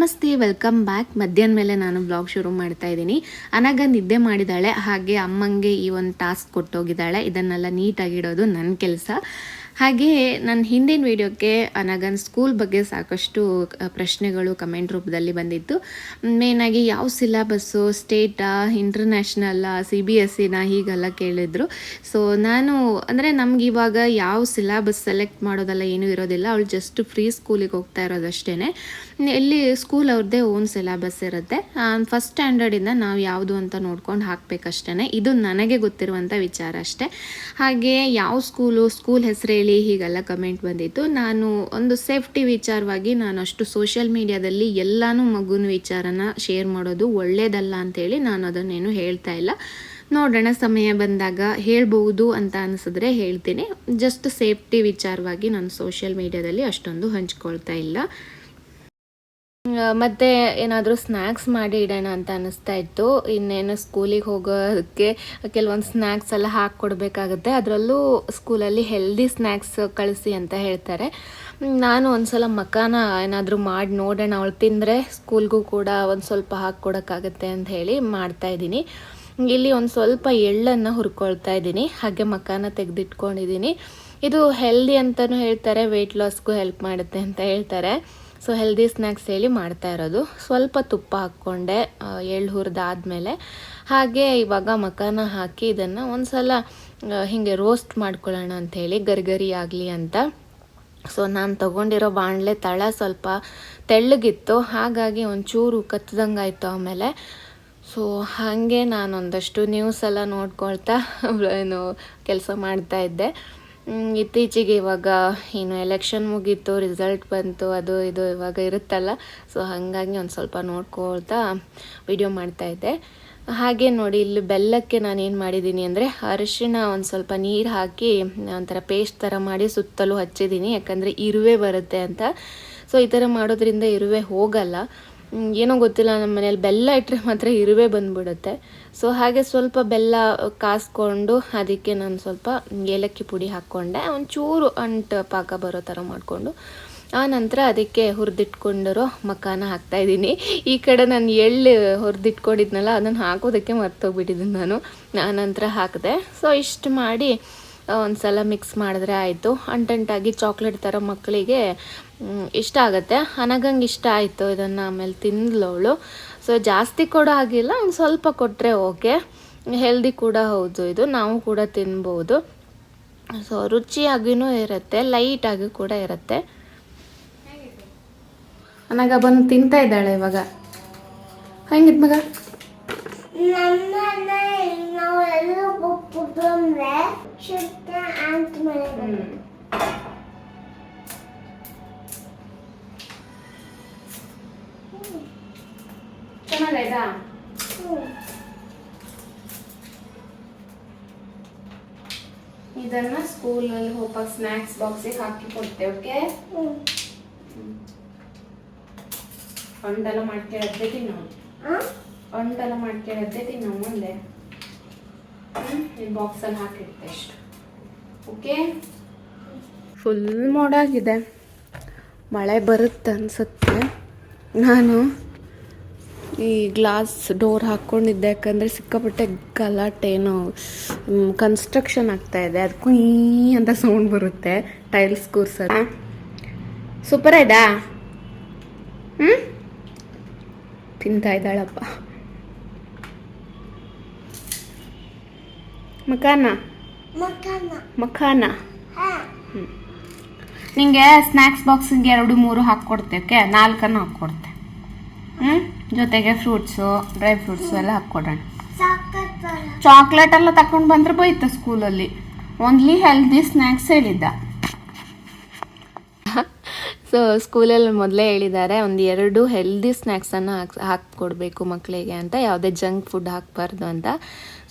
ನಮಸ್ತೆ, welcome back. ಮಧ್ಯಾಹ್ನ ಮೇಲೆ ನಾನು ಬ್ಲಾಗ್ ಶುರು ಮಾಡ್ತಾ ಇದ್ದೀನಿ. ಅನಗ ನಿದ್ದೆ ಮಾಡಿದ್ದಾಳೆ ಹಾಗೆ ಅಮ್ಮಂಗೆ ಈ ಒಂದು ಟಾಸ್ಕ್ ಕೊಟ್ಟೋಗಿದ್ದಾಳೆ. ಇದನ್ನೆಲ್ಲ ನೀಟಾಗಿಡೋದು ನನ್ನ ಕೆಲಸ. ಹಾಗೆ ನನ್ನ ಹಿಂದಿನ ವಿಡಿಯೋಕ್ಕೆ ನಗನ್ ಸ್ಕೂಲ್ ಬಗ್ಗೆ ಸಾಕಷ್ಟು ಪ್ರಶ್ನೆಗಳು ಕಮೆಂಟ್ ರೂಪದಲ್ಲಿ ಬಂದಿತ್ತು. ಮೇಯ್ನಾಗಿ ಯಾವ ಸಿಲೆಬಸ್ಸು ಸ್ಟೇಟಾ ಇಂಟರ್ನ್ಯಾಷನಲ್ಲ ಸಿ ಬಿ ಎಸ್ ಸಿನ ಹೀಗೆಲ್ಲ ಕೇಳಿದರು. ಸೊ ನಾನು, ಅಂದರೆ ನಮ್ಗೆ ಇವಾಗ ಯಾವ ಸಿಲೆಬಸ್ ಸೆಲೆಕ್ಟ್ ಮಾಡೋದೆಲ್ಲ ಏನೂ ಇರೋದಿಲ್ಲ. ಅವಳು ಜಸ್ಟ್ ಫ್ರೀ ಸ್ಕೂಲಿಗೆ ಹೋಗ್ತಾ ಇರೋದಷ್ಟೇ ಇಲ್ಲಿ ಸ್ಕೂಲ್ ಅವ್ರದ್ದೇ ಓನ್ ಸಿಲೆಬಸ್ ಇರುತ್ತೆ. ಫಸ್ಟ್ ಸ್ಟ್ಯಾಂಡರ್ಡಿಂದ ನಾವು ಯಾವುದು ಅಂತ ನೋಡ್ಕೊಂಡು ಹಾಕಬೇಕಷ್ಟೇ ಇದು ನನಗೆ ಗೊತ್ತಿರುವಂಥ ವಿಚಾರ ಅಷ್ಟೇ. ಹಾಗೆ ಯಾವ ಸ್ಕೂಲು ಸ್ಕೂಲ್ ಹೆಸರು ಹೀಗೆಲ್ಲ ಕಮೆಂಟ್ ಬಂದಿತ್ತು. ನಾನು ಒಂದು ಸೇಫ್ಟಿ ವಿಚಾರವಾಗಿ ನಾನು ಅಷ್ಟು ಸೋಷಿಯಲ್ ಮೀಡಿಯಾದಲ್ಲಿ ಎಲ್ಲಾನು ಮಗುನ ವಿಚಾರನ ಶೇರ್ ಮಾಡೋದು ಒಳ್ಳೇದಲ್ಲ ಅಂತೇಳಿ ನಾನು ಅದನ್ನೇನು ಹೇಳ್ತಾ ಇಲ್ಲ. ನೋಡೋಣ, ಸಮಯ ಬಂದಾಗ ಹೇಳ್ಬೋದು ಅಂತ ಅನಿಸಿದ್ರೆ ಹೇಳ್ತೀನಿ. ಜಸ್ಟ್ ಸೇಫ್ಟಿ ವಿಚಾರವಾಗಿ ನಾನು ಸೋಷಿಯಲ್ ಮೀಡಿಯಾದಲ್ಲಿ ಅಷ್ಟೊಂದು ಹಂಚ್ಕೊಳ್ತಾ ಇಲ್ಲ. ಮತ್ತೆ ಏನಾದರೂ ಸ್ನ್ಯಾಕ್ಸ್ ಮಾಡಿ ಇಡೋಣ ಅಂತ ಅನಿಸ್ತಾ ಇತ್ತು. ಇನ್ನೇನು ಸ್ಕೂಲಿಗೆ ಹೋಗೋದಕ್ಕೆ ಕೆಲವೊಂದು ಸ್ನ್ಯಾಕ್ಸ್ ಎಲ್ಲ ಹಾಕ್ಕೊಡ್ಬೇಕಾಗುತ್ತೆ ಅದರಲ್ಲೂ ಸ್ಕೂಲಲ್ಲಿ ಹೆಲ್ದಿ ಸ್ನ್ಯಾಕ್ಸ್ ಕಳಿಸಿ ಅಂತ ಹೇಳ್ತಾರೆ. ನಾನು ನಾನು ಒಂದ್ಸಲ ಮಕಾನ ಏನಾದರೂ ಮಾಡಿ ನೋಡೋಣ, ಅವಳು ತಿಂದರೆ ಸ್ಕೂಲ್ಗೂ ಕೂಡ ಒಂದು ಸ್ವಲ್ಪ ಹಾಕ್ಕೊಡೋಕ್ಕಾಗತ್ತೆ ಅಂತ ಹೇಳಿ ಮಾಡ್ತಾ ಇದ್ದೀನಿ. ಇಲ್ಲಿ ಒಂದು ಸ್ವಲ್ಪ ಎಳ್ಳನ್ನು ಹುರ್ಕೊಳ್ತಾ ಇದ್ದೀನಿ. ಹಾಗೆ ಮಕಾನ ತೆಗೆದಿಟ್ಕೊಂಡಿದ್ದೀನಿ. ಇದು ಹೆಲ್ದಿ ಅಂತಲೂ ಹೇಳ್ತಾರೆ ವೆಯ್ಟ್ ಲಾಸ್ಗೂ ಹೆಲ್ಪ್ ಮಾಡುತ್ತೆ ಅಂತ ಹೇಳ್ತಾರೆ. ಸೊ ಹೆಲ್ದಿ ಸ್ನ್ಯಾಕ್ಸ್ ಹೇಳಿ ಮಾಡ್ತಾ ಇರೋದು. ಸ್ವಲ್ಪ ತುಪ್ಪ ಹಾಕ್ಕೊಂಡೆ ಎಳ್ಳು ಹುರಿದಾದ್ಮೇಲೆ. ಹಾಗೆ ಇವಾಗ ಮಕಾನ ಹಾಕಿ ಇದನ್ನು ಒಂದು ಸಲ ಹೀಗೆ ರೋಸ್ಟ್ ಮಾಡ್ಕೊಳ್ಳೋಣ ಅಂಥೇಳಿ ಗರಿಗರಿ ಆಗಲಿ ಅಂತ. ಸೊ ನಾನು ತೊಗೊಂಡಿರೋ ಬಾಣಲೆ ತಳ ಸ್ವಲ್ಪ ತೆಳ್ಳಗಿತ್ತು. ಹಾಗಾಗಿ ಒಂಚೂರು ಕತ್ತದಂಗಾಯ್ತು ಆಮೇಲೆ. ಸೊ ಹಾಗೆ ನಾನೊಂದಷ್ಟು ನ್ಯೂಸ್ ಎಲ್ಲ ನೋಡ್ಕೊಳ್ತಾ, ಏನು, ಕೆಲಸ ಮಾಡ್ತಾ ಇದ್ದೆ. ಇತ್ತೀಚೆಗೆ ಇವಾಗ ಏನು ಎಲೆಕ್ಷನ್ ಮುಗೀತು ರಿಸಲ್ಟ್ ಬಂತು, ಅದು ಇದು ಇವಾಗ ಇರುತ್ತಲ್ಲ. ಸೊ ಹಾಗಾಗಿ ಒಂದು ಸ್ವಲ್ಪ ನೋಡ್ಕೊಳ್ತಾ ವಿಡಿಯೋ ಮಾಡ್ತಾ ಇದ್ದೆ. ಹಾಗೆ ನೋಡಿ, ಇಲ್ಲಿ ಬೆಲ್ಲಕ್ಕೆ ನಾನು ಏನು ಮಾಡಿದ್ದೀನಿ ಅಂದರೆ ಅರಿಶಿಣ ಒಂದು ಸ್ವಲ್ಪ ನೀರು ಹಾಕಿ ಒಂಥರ ಪೇಸ್ಟ್ ಥರ ಮಾಡಿ ಸುತ್ತಲೂ ಹಚ್ಚಿದ್ದೀನಿ, ಯಾಕಂದರೆ ಇರುವೆ ಬರುತ್ತೆ ಅಂತ. ಸೊ ಈ ಥರ ಮಾಡೋದ್ರಿಂದ ಇರುವೆ ಹೋಗಲ್ಲ. ಏನೋ ಗೊತ್ತಿಲ್ಲ ನಮ್ಮ ಮನೇಲಿ ಬೆಲ್ಲ ಇಟ್ಟರೆ ಮಾತ್ರ ಇರುವೆ ಬಂದ್ಬಿಡುತ್ತೆ. ಸೊ ಹಾಗೆ ಸ್ವಲ್ಪ ಬೆಲ್ಲ ಕಾಸ್ಕೊಂಡು ಅದಕ್ಕೆ ನಾನು ಸ್ವಲ್ಪ ಏಲಕ್ಕಿ ಪುಡಿ ಹಾಕ್ಕೊಂಡೆ. ಒಂಚೂರು ಅಂಟು ಪಾಕ ಬರೋ ಥರ ಮಾಡಿಕೊಂಡು, ಆ ನಂತರ ಅದಕ್ಕೆ ಹುರಿದಿಟ್ಕೊಂಡಿರೋ ಮಕಾನ ಹಾಕ್ತಾಯಿದ್ದೀನಿ ಈ ಕಡೆ ನಾನು ಎಳ್ಳು ಹುರಿದಿಟ್ಕೊಂಡಿದ್ನಲ್ಲ, ಅದನ್ನು ಹಾಕೋದಕ್ಕೆ ಮರ್ತೋಗ್ಬಿಟ್ಟಿದ್ದೀನಿ ನಾನು. ಆ ನಂತರ ಹಾಕಿದೆ. ಸೊ ಇಷ್ಟು ಮಾಡಿ ಒಂದು ಸಲ ಮಿಕ್ಸ್ ಮಾಡಿದ್ರೆ ಆಯಿತು. ಅಂಟಂಟಾಗಿ ಚಾಕ್ಲೇಟ್ ಥರ ಮಕ್ಕಳಿಗೆ ಇಷ್ಟ ಆಗುತ್ತೆ. ಅನಗಂಗೆ ಇಷ್ಟ ಆಯಿತು ಇದನ್ನು ಆಮೇಲೆ ತಿಂದ್ಲವಳು ಸೊ ಜಾಸ್ತಿ ಕೊಡೋ ಆಗಿಲ್ಲ ಒಂದು ಸ್ವಲ್ಪ ಕೊಟ್ಟರೆ ಓಕೆ. ಹೆಲ್ದಿ ಕೂಡ ಹೌದು ಇದು, ನಾವು ಕೂಡ ತಿನ್ಬೋದು. ಸೊ ರುಚಿಯಾಗಿಯೂ ಇರುತ್ತೆ ಲೈಟಾಗಿ ಕೂಡ ಇರುತ್ತೆ. ಅನಗ ಬಂದು ತಿಂತಾ ಇದ್ದಾಳೆ ಇವಾಗ. ಹೆಂಗಿತ್ತು ಮಗ? ನಮ್ಮನ್ನ ನಾವೆಲ್ಲರೂ ಬಂದ್ರೆ ಶುದ್ಧ ಅಂತ ಮನೆ ಚೆನ್ನಾಗಾಯ್ತಾ ಇದನ್ನ ಸ್ಕೂಲಲ್ಲಿ ಹೋಗೋ ಸ್ನ್ಯಾಕ್ಸ್ ಬಾಕ್ಸಿಗೆ ಹಾಕಿ ಕೊಡ್ತೇವೆ ಓಕೆ ಅಂಡೆಲ್ಲ ಮಾಡ್ಕೊಳ್ಳೋದೇ ತಿನ್ನು ಅಂಡೆಲ್ಲ ಮಾಡ್ಕೊಳ್ಳೋದೇ ತಿನ್ನೋ ಮುಂದೆ. ಬಾಕ್ಸಲ್ಲಿ ಹಾಕಿಡ್ತೆ ಅಷ್ಟು. ಓಕೆ ಫುಲ್ ಮೋಡಾಗಿದೆ ಮಳೆ ಬರುತ್ತೆ ಅನಿಸುತ್ತೆ. ನಾನು ಈ ಗ್ಲಾಸ್ ಡೋರ್ ಹಾಕ್ಕೊಂಡಿದ್ದೆ, ಯಾಕಂದರೆ ಸಿಕ್ಕಾಪಟ್ಟೆ ಗಲಾಟೆ ಏನೋ ಕನ್ಸ್ಟ್ರಕ್ಷನ್ ಆಗ್ತಾ ಇದೆ. ಅದಕ್ಕೂ ಈ ಅಂತ ಸೌಂಡ್ ಬರುತ್ತೆ ಟೈಲ್ಸ್ ಕೂರ್ಸೋದು. ಸೂಪರ್ ಆಯ್ತಾ ಹ್ಞೂ ತಿಂತಾ ಇದ್ದಾಳಪ್ಪ. ಮಕಾನ ಮಕಾನಾ ಮಖಾನ? ಹಾ. ನಿಂಗೆ ಸ್ನ್ಯಾಕ್ಸ್ ಬಾಕ್ಸಿಗೆ ಎರಡು ಮೂರು ಹಾಕ್ಕೊಡ್ತೆ ಓಕೆ? ನಾಲ್ಕನ್ನು ಹಾಕ್ಕೊಡ್ತೆ. ಹ್ಞೂ ಜೊತೆಗೆ ಫ್ರೂಟ್ಸು ಡ್ರೈ ಫ್ರೂಟ್ಸು ಎಲ್ಲ ಹಾಕ್ಕೊಡೋಣ. ಚಾಕ್ಲೇಟ್ ಎಲ್ಲ ತಗೊಂಡು ಬಂದ್ರೆ ಬೈತ ಸ್ಕೂಲಲ್ಲಿ ಓನ್ಲಿ ಹೆಲ್ದಿ ಸ್ನ್ಯಾಕ್ಸ್ ಹೇಳಿದ್ದ. ಸೊ ಸ್ಕೂಲಲ್ಲಿ ಮೊದಲೇ ಹೇಳಿದ್ದಾರೆ, ಒಂದು ಎರಡು ಹೆಲ್ದಿ ಸ್ನ್ಯಾಕ್ಸನ್ನು ಹಾಕಿ, ಹಾಕ್ಕೊಡ್ಬೇಕು ಮಕ್ಕಳಿಗೆ ಅಂತ, ಯಾವುದೇ ಜಂಕ್ ಫುಡ್ ಹಾಕಬಾರ್ದು ಅಂತ.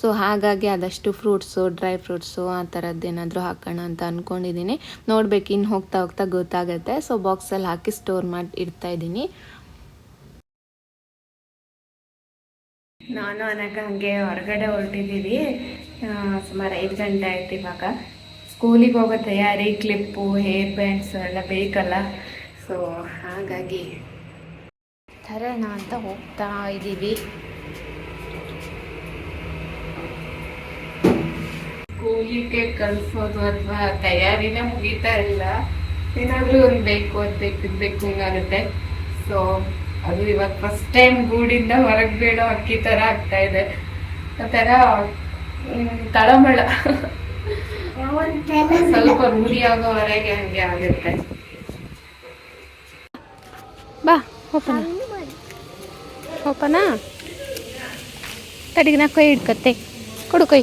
ಸೊ ಹಾಗಾಗಿ ಅದಷ್ಟು ಫ್ರೂಟ್ಸು ಡ್ರೈ ಫ್ರೂಟ್ಸು ಆ ಥರದ್ದು ಏನಾದರೂ ಹಾಕೋಣ ಅಂತ ಅಂದ್ಕೊಂಡಿದ್ದೀನಿ ನೋಡ್ಬೇಕು ಇನ್ನು ಹೋಗ್ತಾ ಹೋಗ್ತಾ ಗೊತ್ತಾಗುತ್ತೆ. ಸೊ ಬಾಕ್ಸಲ್ಲಿ ಹಾಕಿ ಸ್ಟೋರ್ ಮಾಡಿ, ಇಡ್ತಾ ಇದ್ದೀನಿ ನಾನು ಅನಕ ಹಂಗೆ ಹೊರಗಡೆ ಹೊರಟಿದ್ದೀವಿ ಸುಮಾರು ಐದು ಗಂಟೆ ಆಯ್ತು ಇವಾಗ. ಸ್ಕೂಲಿಗೆ ಹೋಗೋ ತಯಾರಿ ಕ್ಲಿಪ್ಪು ಹೇರ್ ಬ್ಯಾಂಡ್ಸು ಎಲ್ಲ ಬೇಕಲ್ಲ? ಸೊ ಹಾಗಾಗಿ ತರೋಣ ಅಂತ ಹೋಗ್ತಾ ಇದ್ದೀವಿ ಕೂಲಿಕ್ಕೆ ಕಲ್ಸೋದು ಅಥವಾ ತಯಾರಿನೇ ಮುಗಿತಾ ಇಲ್ಲ ಏನಾದ್ರೂ ಒಂದು ಬೇಕು ಅಂತ ಬೇಕು ಇದು ಬೇಕು ಹಿಂಗಾಗುತ್ತೆ. ಸೊ ಅದು ಇವಾಗ ಫಸ್ಟ್ ಟೈಮ್ ಗೂಡಿಂದ ಹೊರಗೆ ಬೀಳೋ ಅಕ್ಕಿ ಥರ ಆಗ್ತಾ ಇದೆ. ಆ ಥರ ತಳಮಳ. ಸ್ವಲ್ಪ ರೂಢಿ ಆಗೋವರೆಗೆ ಹಂಗೆ ಆಗುತ್ತೆ ಬಾ ಓಪನ ಓಪನಾ ತಡಿಗೆ ನಾ ಕೈ ಹಿಡ್ಕತ್ತೆ. ಕೊಡು ಕೈ.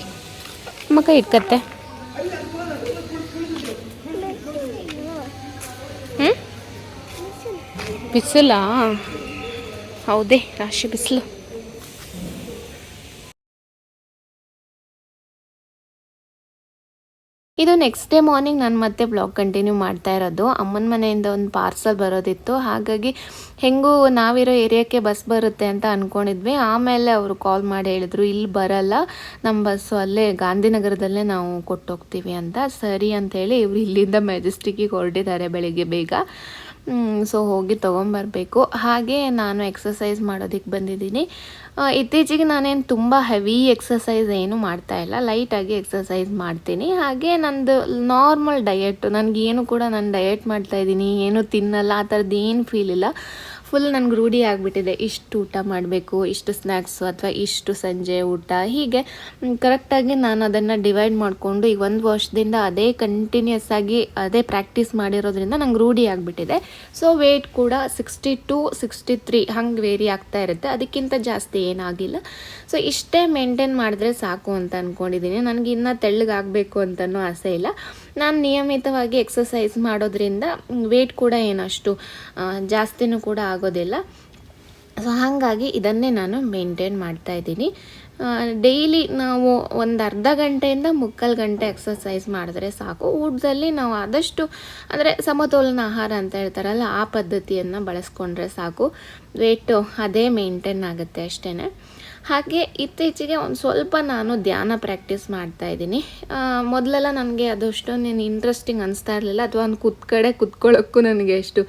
ಅಮ್ಮ ಕೈ ಹಿಡ್ಕತ್ತೆ. ಹ್ಞೂ ಬಿಸಿಲಾ? ಹೌದೇ, ರಾಶಿ ಬಿಸಿಲು. ಇದು ನೆಕ್ಸ್ಟ್ ಡೇ ಮಾರ್ನಿಂಗ್ ನಾನು ಮತ್ತೆ ಬ್ಲಾಗ್ ಕಂಟಿನ್ಯೂ ಮಾಡ್ತಾ ಇರೋದು. ಅಮ್ಮನ ಮನೆಯಿಂದ ಒಂದು ಪಾರ್ಸಲ್ ಬರೋದಿತ್ತು. ಹಾಗಾಗಿ ಹೆಂಗೂ ನಾವಿರೋ ಏರಿಯಾಕ್ಕೆ ಬಸ್ ಬರುತ್ತೆ ಅಂತ ಅಂದ್ಕೊಂಡಿದ್ವಿ ಆಮೇಲೆ ಅವರು ಕಾಲ್ ಮಾಡಿ ಹೇಳಿದ್ರು, ಇಲ್ಲಿ ಬರಲ್ಲ. ನಮ್ಮ ಬಸ್ಸು ಅಲ್ಲೇ ಗಾಂಧಿನಗರದಲ್ಲೇ ನಾವು ಕೊಟ್ಟೋಗ್ತೀವಿ ಅಂತ. ಸರಿ ಅಂತೇಳಿ ಇವರು ಇಲ್ಲಿಂದ ಮೆಜೆಸ್ಟಿಕ್ಕಿಗೆ ಹೊರಟಿದ್ದಾರೆ ಬೆಳಿಗ್ಗೆ ಬೇಗ. ಸೊ ಹೋಗಿ ತೊಗೊಂಬರಬೇಕು. ಹಾಗೆ ನಾನು ಎಕ್ಸಸೈಸ್ ಮಾಡೋದಕ್ಕೆ ಬಂದಿದ್ದೀನಿ. ಇತ್ತೀಚೆಗೆ ನಾನೇನು ತುಂಬ ಹೆವಿ ಎಕ್ಸಸೈಸ್ ಏನು ಮಾಡ್ತಾ ಇಲ್ಲ. ಲೈಟಾಗಿ ಎಕ್ಸಸೈಸ್ ಮಾಡ್ತೀನಿ. ಹಾಗೆ ನಂದು ನಾರ್ಮಲ್ ಡಯೆಟ್ ನನಗೇನು ಕೂಡ ನಾನು ಡಯೆಟ್ ಮಾಡ್ತಾ ಇದ್ದೀನಿ. ಏನು ತಿನ್ನಲ್ಲ, ಆ ಥರದ್ದು ಏನು ಫೀಲ್ ಇಲ್ಲ. ಫುಲ್ ನನಗೆ ರೂಢಿ ಆಗಿಬಿಟ್ಟಿದೆ. ಇಷ್ಟು ಊಟ ಮಾಡಬೇಕು, ಇಷ್ಟು ಸ್ನ್ಯಾಕ್ಸು ಅಥವಾ ಇಷ್ಟು ಸಂಜೆ ಊಟ. ಹೀಗೆ ಕರೆಕ್ಟಾಗಿ ನಾನು ಅದನ್ನು ಡಿವೈಡ್ ಮಾಡಿಕೊಂಡು ಈಗ ಒಂದು ವರ್ಷದಿಂದ ಅದೇ ಕಂಟಿನ್ಯೂಸ್ ಆಗಿ ಅದೇ ಪ್ರಾಕ್ಟೀಸ್ ಮಾಡಿರೋದ್ರಿಂದ ನಂಗೆ ರೂಢಿ ಆಗಿಬಿಟ್ಟಿದೆ. ಸೊ ವೆಯ್ಟ್ ಕೂಡ ಸಿಕ್ಸ್ಟಿ ಟು ಸಿಕ್ಸ್ಟಿ ತ್ರೀ ಹಂಗೆ ವೇರಿ ಆಗ್ತಾ ಇರುತ್ತೆ. ಅದಕ್ಕಿಂತ ಜಾಸ್ತಿ ಏನಾಗಿಲ್ಲ. ಸೊ ಇಷ್ಟೇ ಮೇಂಟೈನ್ ಮಾಡಿದ್ರೆ ಸಾಕು ಅಂತ ಅಂದ್ಕೊಂಡಿದ್ದೀನಿ ನನಗೆ ಇನ್ನೂ ತೆಳ್ಳಗಾಗಬೇಕು ಅಂತಲೂ ಆಸೆ ಇಲ್ಲ. ನಾನು ನಿಯಮಿತವಾಗಿ ಎಕ್ಸಸೈಸ್ ಮಾಡೋದ್ರಿಂದ ವೆಯ್ಟ್ ಕೂಡ ಏನಷ್ಟು ಜಾಸ್ತಿನೂ ಕೂಡ ಆಗೋದಿಲ್ಲ. ಸೊ ಹಾಗಾಗಿ ಇದನ್ನೇ ನಾನು ಮೇಂಟೈನ್ ಮಾಡ್ತಾ ಇದ್ದೀನಿ. ಡೈಲಿ ನಾವು ಒಂದು ಅರ್ಧ ಗಂಟೆಯಿಂದ ಮುಕ್ಕಾಲು ಗಂಟೆ ಎಕ್ಸಸೈಸ್ ಮಾಡಿದ್ರೆ ಸಾಕು. ಊಟದಲ್ಲಿ ನಾವು ಆದಷ್ಟು, ಅಂದರೆ ಸಮತೋಲನ ಆಹಾರ ಅಂತ ಹೇಳ್ತಾರಲ್ಲ, ಆ ಪದ್ಧತಿಯನ್ನು ಬಳಸ್ಕೊಂಡ್ರೆ ಸಾಕು. ವೆಯ್ಟು ಅದೇ ಮೇಂಟೈನ್ ಆಗುತ್ತೆ ಅಷ್ಟೇ ಹಾಗೆ ಇತ್ತೀಚೆಗೆ ಒಂದು ಸ್ವಲ್ಪ ನಾನು ಧ್ಯಾನ ಪ್ರಾಕ್ಟೀಸ್ ಮಾಡ್ತಾ ಇದ್ದೀನಿ. ಮೊದಲೆಲ್ಲ ನನಗೆ ಅದಷ್ಟೊಂದೇನು ಇಂಟ್ರೆಸ್ಟಿಂಗ್ ಅನಿಸ್ತಾ ಇರಲಿಲ್ಲ. ಅಥವಾ ಒಂದು ಕುತ್ ಕಡೆ ಕುತ್ಕೊಳ್ಳೋಕ್ಕೂ ನನಗೆ ಎಷ್ಟು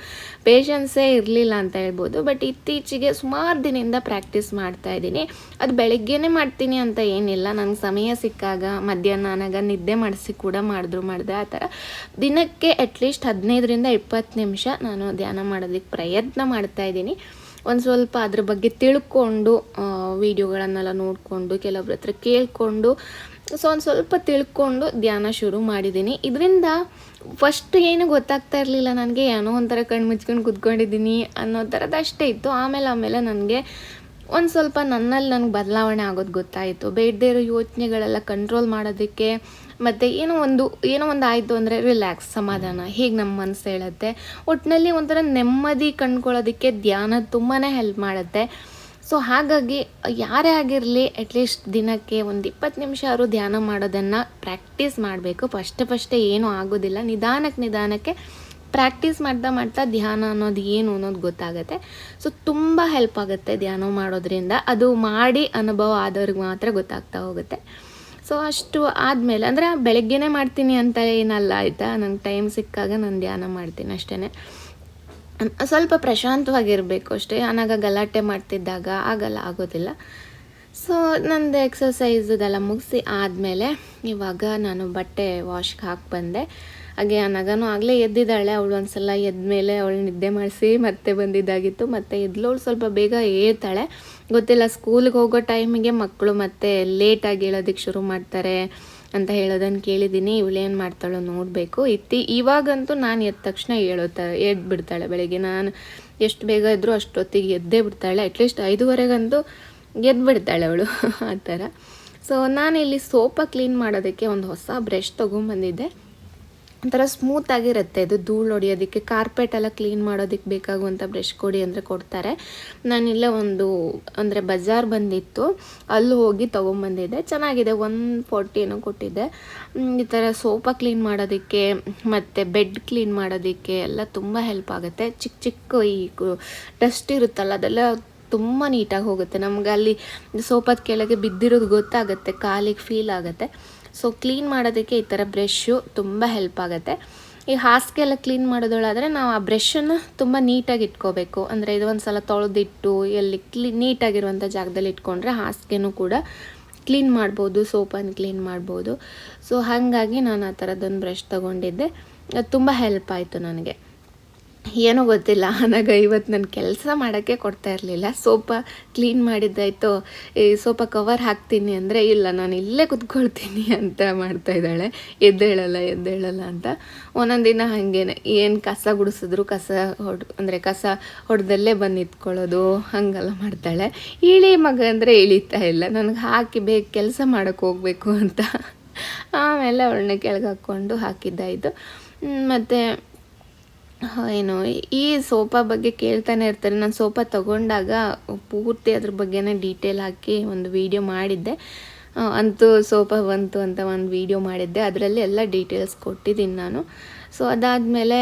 ಪೇಷನ್ಸೇ ಇರಲಿಲ್ಲ ಅಂತ ಹೇಳ್ಬೋದು. ಬಟ್ ಇತ್ತೀಚೆಗೆ ಸುಮಾರು ದಿನದಿಂದ ಪ್ರಾಕ್ಟೀಸ್ ಮಾಡ್ತಾ ಇದ್ದೀನಿ. ಅದು ಬೆಳಗ್ಗೆನೇ ಮಾಡ್ತೀನಿ ಅಂತ ಏನಿಲ್ಲ. ನನಗೆ ಸಮಯ ಸಿಕ್ಕಾಗ ಮಧ್ಯಾಹ್ನ ನನಗೆ ನಿದ್ದೆ ಮಾಡಿಸಿ ಕೂಡ ಮಾಡಿದ್ರು ಮಾಡಿದೆ ಆ ಥರ. ದಿನಕ್ಕೆ ಅಟ್ಲೀಸ್ಟ್ ಹದಿನೈದರಿಂದ ಇಪ್ಪತ್ತು ನಿಮಿಷ ನಾನು ಧ್ಯಾನ ಮಾಡೋದಕ್ಕೆ ಪ್ರಯತ್ನ ಮಾಡ್ತಾ ಇದ್ದೀನಿ. ಒಂದು ಸ್ವಲ್ಪ ಅದ್ರ ಬಗ್ಗೆ ತಿಳ್ಕೊಂಡು ವೀಡಿಯೋಗಳನ್ನೆಲ್ಲ ನೋಡಿಕೊಂಡು, ಕೆಲವ್ರ ಹತ್ರ ಕೇಳಿಕೊಂಡು, ಸೊ ಒಂದು ಸ್ವಲ್ಪ ತಿಳ್ಕೊಂಡು ಧ್ಯಾನ ಶುರು ಮಾಡಿದ್ದೀನಿ. ಇದರಿಂದ ಫಸ್ಟ್ ಏನು ಗೊತ್ತಾಗ್ತಾ ಇರಲಿಲ್ಲ ನನಗೆ, ಏನೋ ಒಂಥರ ಕಣ್ಣು ಮುಚ್ಕೊಂಡು ಕುತ್ಕೊಂಡಿದ್ದೀನಿ ಅನ್ನೋ ಥರದ್ದು ಅಷ್ಟೇ ಇತ್ತು. ಆಮೇಲೆ ಆಮೇಲೆ ನನಗೆ ಒಂದು ಸ್ವಲ್ಪ ನನ್ನಲ್ಲಿ ನನಗೆ ಬದಲಾವಣೆ ಆಗೋದು ಗೊತ್ತಾಯಿತು. ಬೇಡದೇ ಇರೋ ಯೋಚನೆಗಳೆಲ್ಲ ಕಂಟ್ರೋಲ್ ಮಾಡೋದಕ್ಕೆ ಮತ್ತು ಏನೋ ಒಂದು ಏನೋ ಒಂದು ಆಯಿತು ಅಂದರೆ ರಿಲ್ಯಾಕ್ಸ್ ಸಮಾಧಾನ. ಹೀಗೆ ನಮ್ಮ ಮನಸ್ಸು ಹೇಳುತ್ತೆ? ಒಟ್ಟಿನಲ್ಲಿ ಒಂಥರ ನೆಮ್ಮದಿ ಕಂಡ್ಕೊಳ್ಳೋದಕ್ಕೆ ಧ್ಯಾನ ತುಂಬಾ ಹೆಲ್ಪ್ ಮಾಡುತ್ತೆ. ಸೊ ಹಾಗಾಗಿ ಯಾರೇ ಆಗಿರಲಿ ಅಟ್ಲೀಸ್ಟ್ ದಿನಕ್ಕೆ ಒಂದು ಇಪ್ಪತ್ತು ನಿಮಿಷ ಅವರು ಧ್ಯಾನ ಮಾಡೋದನ್ನು ಪ್ರಾಕ್ಟೀಸ್ ಮಾಡಬೇಕು. ಫಸ್ಟ್ ಫಸ್ಟೇ ಏನೂ ಆಗೋದಿಲ್ಲ. ನಿಧಾನಕ್ಕೆ ನಿಧಾನಕ್ಕೆ ಪ್ರಾಕ್ಟೀಸ್ ಮಾಡ್ತಾ ಮಾಡ್ತಾ ಧ್ಯಾನ ಅನ್ನೋದು ಏನು ಅನ್ನೋದು ಗೊತ್ತಾಗುತ್ತೆ. ಸೊ ತುಂಬ ಹೆಲ್ಪ್ ಆಗುತ್ತೆ ಧ್ಯಾನ ಮಾಡೋದ್ರಿಂದ. ಅದು ಮಾಡಿ ಅನುಭವ ಆದವ್ರಿಗೆ ಮಾತ್ರ ಗೊತ್ತಾಗ್ತಾ ಹೋಗುತ್ತೆ. ಸೊ ಅಷ್ಟು ಆದಮೇಲೆ, ಅಂದರೆ ಬೆಳಗ್ಗೆನೇ ಮಾಡ್ತೀನಿ ಅಂತ ಏನಲ್ಲ, ಆಯಿತಾ? ನಂಗೆ ಟೈಮ್ ಸಿಕ್ಕಾಗ ನಾನು ಧ್ಯಾನ ಮಾಡ್ತೀನಿ ಅಷ್ಟೇ ಸ್ವಲ್ಪ ಪ್ರಶಾಂತವಾಗಿರಬೇಕು ಅಷ್ಟೇ. ಆನಾಗ ಗಲಾಟೆ ಮಾಡ್ತಿದ್ದಾಗ ಆಗಲ್ಲ, ಆಗೋದಿಲ್ಲ. ಸೊ ನಂದು ಎಕ್ಸಸೈಸ್ ಇದೆಲ್ಲ ಮುಗಿಸಿ ಆದಮೇಲೆ, ಇವಾಗ ನಾನು ಬಟ್ಟೆ ವಾಶ್ಗೆ ಹಾಕಿ ಬಂದೆ. ಹಾಗೆ ನಗನೂ ಆಗಲೇ ಎದ್ದಿದ್ದಾಳೆ ಅವಳು ಒಂದ್ಸಲ ಎದ್ದ ಮೇಲೆ ಅವಳು ನಿದ್ದೆ ಮಾಡಿಸಿ ಮತ್ತೆ ಬಂದಿದ್ದಾಗಿತ್ತು. ಮತ್ತೆ ಅವಳು ಸ್ವಲ್ಪ ಬೇಗ ಏಳ್ತಾಳೆ. ಗೊತ್ತಿಲ್ಲ ಸ್ಕೂಲಿಗೆ ಹೋಗೋ ಟೈಮಿಗೆ ಮಕ್ಕಳು ಮತ್ತೆ ಲೇಟಾಗಿ ಹೇಳೋದಕ್ಕೆ ಶುರು ಮಾಡ್ತಾರೆ ಅಂತ ಹೇಳೋದನ್ನು ಕೇಳಿದ್ದೀನಿ ಇವಳೇನು ಮಾಡ್ತಾಳೋ ನೋಡಬೇಕು. ಇತ್ತಿ, ಇವಾಗಂತೂ ನಾನು ಎದ್ದ ತಕ್ಷಣ ಹೇಳೋತ ಎದ್ದು ಬಿಡ್ತಾಳೆ ಬೆಳಿಗ್ಗೆ. ನಾನು ಎಷ್ಟು ಬೇಗ ಇದ್ದರೂ ಅಷ್ಟೊತ್ತಿಗೆ ಎದ್ದೇ ಬಿಡ್ತಾಳೆ. ಅಟ್ಲೀಸ್ಟ್ ಐದುವರೆಗಂತೂ ಎದ್ದು ಬಿಡ್ತಾಳೆ ಅವಳು. ಆ ಥರ. ಸೊ ಇಲ್ಲಿ ಸೋಪ ಕ್ಲೀನ್ ಮಾಡೋದಕ್ಕೆ ಒಂದು ಹೊಸ ಬ್ರಷ್ ತೊಗೊಂಬಂದಿದ್ದೆ. ಒಂಥರ ಸ್ಮೂತ್ ಆಗಿರುತ್ತೆ. ಇದು ಧೂಳು ಹೊಡಿಯೋದಕ್ಕೆ ಕಾರ್ಪೆಟ್ ಎಲ್ಲ ಕ್ಲೀನ್ ಮಾಡೋದಕ್ಕೆ ಬೇಕಾಗುವಂಥ ಬ್ರಷ್ ಕೊಡಿ ಅಂದರೆ ಕೊಡ್ತಾರೆ. ನಾನಿಲ್ಲ ಒಂದು, ಅಂದರೆ ಬಜಾರ್ ಬಂದಿತ್ತು. ಅಲ್ಲಿ ಹೋಗಿ ತೊಗೊಂಬಂದಿದ್ದೆ. ಚೆನ್ನಾಗಿದೆ, ಒನ್ ಫಾರ್ಟಿ ಏನೋ ಕೊಟ್ಟಿದ್ದೆ. ಈ ಥರ ಸೋಫಾ ಕ್ಲೀನ್ ಮಾಡೋದಕ್ಕೆ, ಮತ್ತು ಬೆಡ್ ಕ್ಲೀನ್ ಮಾಡೋದಕ್ಕೆ ಎಲ್ಲ ತುಂಬ ಹೆಲ್ಪ್ ಆಗುತ್ತೆ. ಚಿಕ್ಕ ಚಿಕ್ಕ ಈ ಡಸ್ಟ್ ಇರುತ್ತಲ್ಲ, ಅದೆಲ್ಲ ತುಂಬ ನೀಟಾಗಿ ಹೋಗುತ್ತೆ. ನಮ್ಗೆ ಅಲ್ಲಿ ಸೋಪದ ಕೆಳಗೆ ಬಿದ್ದಿರೋದು ಗೊತ್ತಾಗುತ್ತೆ, ಕಾಲಿಗೆ ಫೀಲ್ ಆಗುತ್ತೆ. ಸೊ ಕ್ಲೀನ್ ಮಾಡೋದಕ್ಕೆ ಈ ಥರ ಬ್ರಷ್ಷು ತುಂಬ ಹೆಲ್ಪ್ ಆಗುತ್ತೆ. ಈ ಹಾಸಿಗೆ ಎಲ್ಲ ಕ್ಲೀನ್ ಮಾಡೋದೊಳಾದರೆ ನಾವು ಆ ಬ್ರಷನ್ನು ತುಂಬ ನೀಟಾಗಿ ಇಟ್ಕೋಬೇಕು. ಅಂದರೆ ಇದು ಒಂದು ಸಲ ತೊಳೆದಿಟ್ಟು, ಎಲ್ಲಿ ಕ್ಲೀ ನೀಟಾಗಿರುವಂಥ ಜಾಗದಲ್ಲಿ ಇಟ್ಕೊಂಡ್ರೆ ಹಾಸಿಗೆನೂ ಕೂಡ ಕ್ಲೀನ್ ಮಾಡ್ಬೋದು ಸೋಪನ್ನು ಕ್ಲೀನ್ ಮಾಡ್ಬೋದು. ಸೊ ಹಾಗಾಗಿ ನಾನು ಆ ಥರದ್ದೊಂದು ಬ್ರಷ್ ತೊಗೊಂಡಿದ್ದೆ. ಅದು ತುಂಬ ಹೆಲ್ಪ್ ಆಯಿತು ನನಗೆ. ಏನೋ ಗೊತ್ತಿಲ್ಲ. ನನಗೆ ಇವತ್ತು ನನ್ನ ಕೆಲಸ ಮಾಡೋಕ್ಕೆ ಕೊಡ್ತಾ ಇರಲಿಲ್ಲ. ಸೋಪ ಕ್ಲೀನ್ ಮಾಡಿದ್ದಾಯ್ತು. ಈ ಸೋಪ ಕವರ್ ಹಾಕ್ತೀನಿ ಅಂದರೆ, ಇಲ್ಲ, ನಾನು ಇಲ್ಲೇ ಕುತ್ಕೊಳ್ತೀನಿ ಅಂತ ಮಾಡ್ತಾ ಇದ್ದಾಳೆ. ಎದ್ದೇಳಲ್ಲ ಎದ್ದೇಳಲ್ಲ ಅಂತ. ಒಂದೊಂದು ದಿನ ಹಾಗೇನೆ. ಏನು ಕಸ ಗುಡಿಸಿದ್ರು ಕಸ ಹೊಡ್, ಅಂದರೆ ಕಸ ಹೊಡೆದಲ್ಲೇ ಬಂದು ನಿಂತ್ಕೊಳ್ಳೋದು, ಹಾಗೆಲ್ಲ ಮಾಡ್ತಾಳೆ. ಇಳಿ ಮಗ ಅಂದರೆ ಇಳಿತಾ ಇಲ್ಲ. ನನಗೆ ಹಾಕಿ ಬೇಗ ಕೆಲಸ ಮಾಡೋಕ್ಕೆ ಹೋಗಬೇಕು ಅಂತ. ಆಮೇಲೆ ಅವಳನ್ನ ಕೆಳಗೆ ಹಾಕ್ಕೊಂಡು ಹಾಕಿದ್ದಾಯಿತು. ಮತ್ತು ಏನು, ಈ ಸೋಫಾ ಬಗ್ಗೆ ಕೇಳ್ತಾನೆ ಇರ್ತಾರೆ. ನಾನು ಸೋಫಾ ತಗೊಂಡಾಗ ಪೂರ್ತಿ ಅದ್ರ ಬಗ್ಗೆನೇ ಡೀಟೇಲ್ ಹಾಕಿ ಒಂದು ವಿಡಿಯೋ ಮಾಡಿದ್ದೆ. ಅಂತೂ ಸೋಫಾ ಬಂತು ಅಂತ ಒಂದು ವಿಡಿಯೋ ಮಾಡಿದ್ದೆ. ಅದರಲ್ಲಿ ಎಲ್ಲ ಡೀಟೇಲ್ಸ್ ಕೊಟ್ಟಿದ್ದೀನಿ ನಾನು. ಸೊ ಅದಾದಮೇಲೆ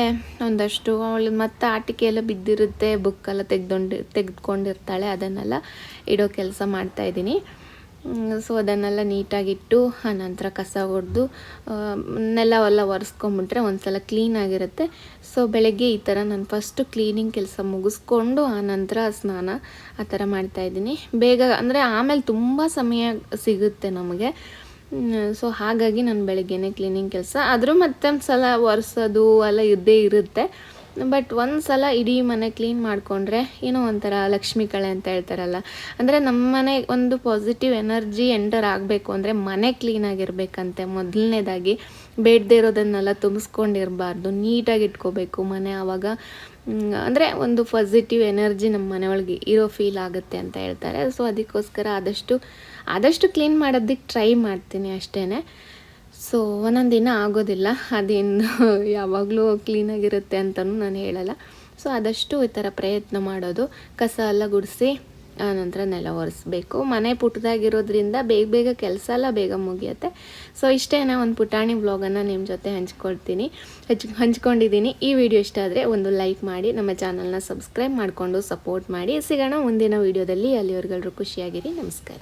ಒಂದಷ್ಟು ಅವಳು ಮತ್ತೆ ಆಟಿಕೆ ಎಲ್ಲ ಬಿದ್ದಿರುತ್ತೆ ಬುಕ್ಕೆಲ್ಲ ತೆಗ್ದೊಂಡು, ತೆಗೆದುಕೊಂಡಿರ್ತಾಳೆ, ಅದನ್ನೆಲ್ಲ ಇಡೋ ಕೆಲಸ ಮಾಡ್ತಾಯಿದ್ದೀನಿ ಸೊ ಅದನ್ನೆಲ್ಲ ನೀಟಾಗಿಟ್ಟು ಆನಂತರ ಕಸ ಹೊಡೆದು ನೆಲವೆಲ್ಲ ಒರೆಸ್ಕೊಂಬಿಟ್ರೆ ಒಂದ್ಸಲ ಕ್ಲೀನಾಗಿರುತ್ತೆ ಸೊ ಬೆಳಗ್ಗೆ ಈ ಥರ ನಾನು ಫಸ್ಟು ಕ್ಲೀನಿಂಗ್ ಕೆಲಸ ಮುಗಿಸ್ಕೊಂಡು ಆನಂತರ ಸ್ನಾನ ಆ ಥರ ಮಾಡ್ತಾಯಿದ್ದೀನಿ ಬೇಗ, ಅಂದರೆ ಆಮೇಲೆ ತುಂಬ ಸಮಯ ಸಿಗುತ್ತೆ ನಮಗೆ. ಸೊ ಹಾಗಾಗಿ ನಾನು ಬೆಳಗ್ಗೆನೇ ಕ್ಲೀನಿಂಗ್ ಕೆಲಸ. ಆದರೂ ಮತ್ತೊಂದು ಸಲ ಒರೆಸೋದು ಎಲ್ಲ ಇದ್ದೇ ಇರುತ್ತೆ. ಬಟ್ ಒಂದು ಸಲ ಇಡೀ ಮನೆ ಕ್ಲೀನ್ ಮಾಡಿಕೊಂಡ್ರೆ ಏನೋ ಒಂಥರ ಲಕ್ಷ್ಮಿ ಕಳೆ ಅಂತ ಹೇಳ್ತಾರಲ್ಲ. ಅಂದರೆ ನಮ್ಮ ಮನೆ ಒಂದು ಪಾಸಿಟಿವ್ ಎನರ್ಜಿ ಎಂಟರ್ ಆಗಬೇಕು ಅಂದರೆ ಮನೆ ಕ್ಲೀನಾಗಿರ್ಬೇಕಂತೆ ಮೊದಲನೇದಾಗಿ ಬೇಡದೇ ಇರೋದನ್ನೆಲ್ಲ ತುಂಬಿಸ್ಕೊಂಡಿರಬಾರ್ದು. ನೀಟಾಗಿ ಇಟ್ಕೋಬೇಕು ಮನೆ ಆವಾಗ ಅಂದರೆ ಒಂದು ಪಾಸಿಟಿವ್ ಎನರ್ಜಿ ನಮ್ಮ ಮನೆ ಒಳಗೆ ಇರೋ ಫೀಲ್ ಆಗುತ್ತೆ ಅಂತ ಹೇಳ್ತಾರೆ. ಸೊ ಅದಕ್ಕೋಸ್ಕರ ಆದಷ್ಟು ಆದಷ್ಟು ಕ್ಲೀನ್ ಮಾಡೋದಕ್ಕೆ ಟ್ರೈ ಮಾಡ್ತೀನಿ ಅಷ್ಟೇ ಸೊ ಒಂದೊಂದು ದಿನ ಆಗೋದಿಲ್ಲ. ಅದೇನು ಯಾವಾಗಲೂ ಕ್ಲೀನಾಗಿರುತ್ತೆ ಅಂತಲೂ ನಾನು ಹೇಳಲ್ಲ. ಸೊ ಆದಷ್ಟು ಈ ಥರ ಪ್ರಯತ್ನ ಮಾಡೋದು. ಕಸ ಎಲ್ಲ ಗುಡಿಸಿ ಆನಂತರ ನೆಲ ಒರೆಸ್ಬೇಕು. ಮನೆ ಪುಟ್ಟದಾಗಿರೋದ್ರಿಂದ ಬೇಗ ಬೇಗ ಕೆಲಸ ಎಲ್ಲ ಬೇಗ ಮುಗಿಯುತ್ತೆ. ಸೊ ಇಷ್ಟೇ ಒಂದು ಪುಟಾಣಿ ವ್ಲಾಗನ್ನು ನಿಮ್ಮ ಜೊತೆ ಹಂಚ್ಕೊಳ್ತೀನಿ. ಹಚ್, ಹಂಚ್ಕೊಂಡಿದ್ದೀನಿ. ಈ ವಿಡಿಯೋ ಇಷ್ಟ ಆದರೆ ಒಂದು ಲೈಕ್ ಮಾಡಿ, ನಮ್ಮ ಚಾನಲ್ನ ಸಬ್ಸ್ಕ್ರೈಬ್ ಮಾಡಿಕೊಂಡು ಸಪೋರ್ಟ್ ಮಾಡಿ. ಸಿಗೋಣ ಮುಂದಿನ ವೀಡಿಯೋದಲ್ಲಿ ಅಲ್ಲಿವರೆಗೆಲ್ಲರೂ ಖುಷಿಯಾಗಿರಿ. ನಮಸ್ಕಾರ.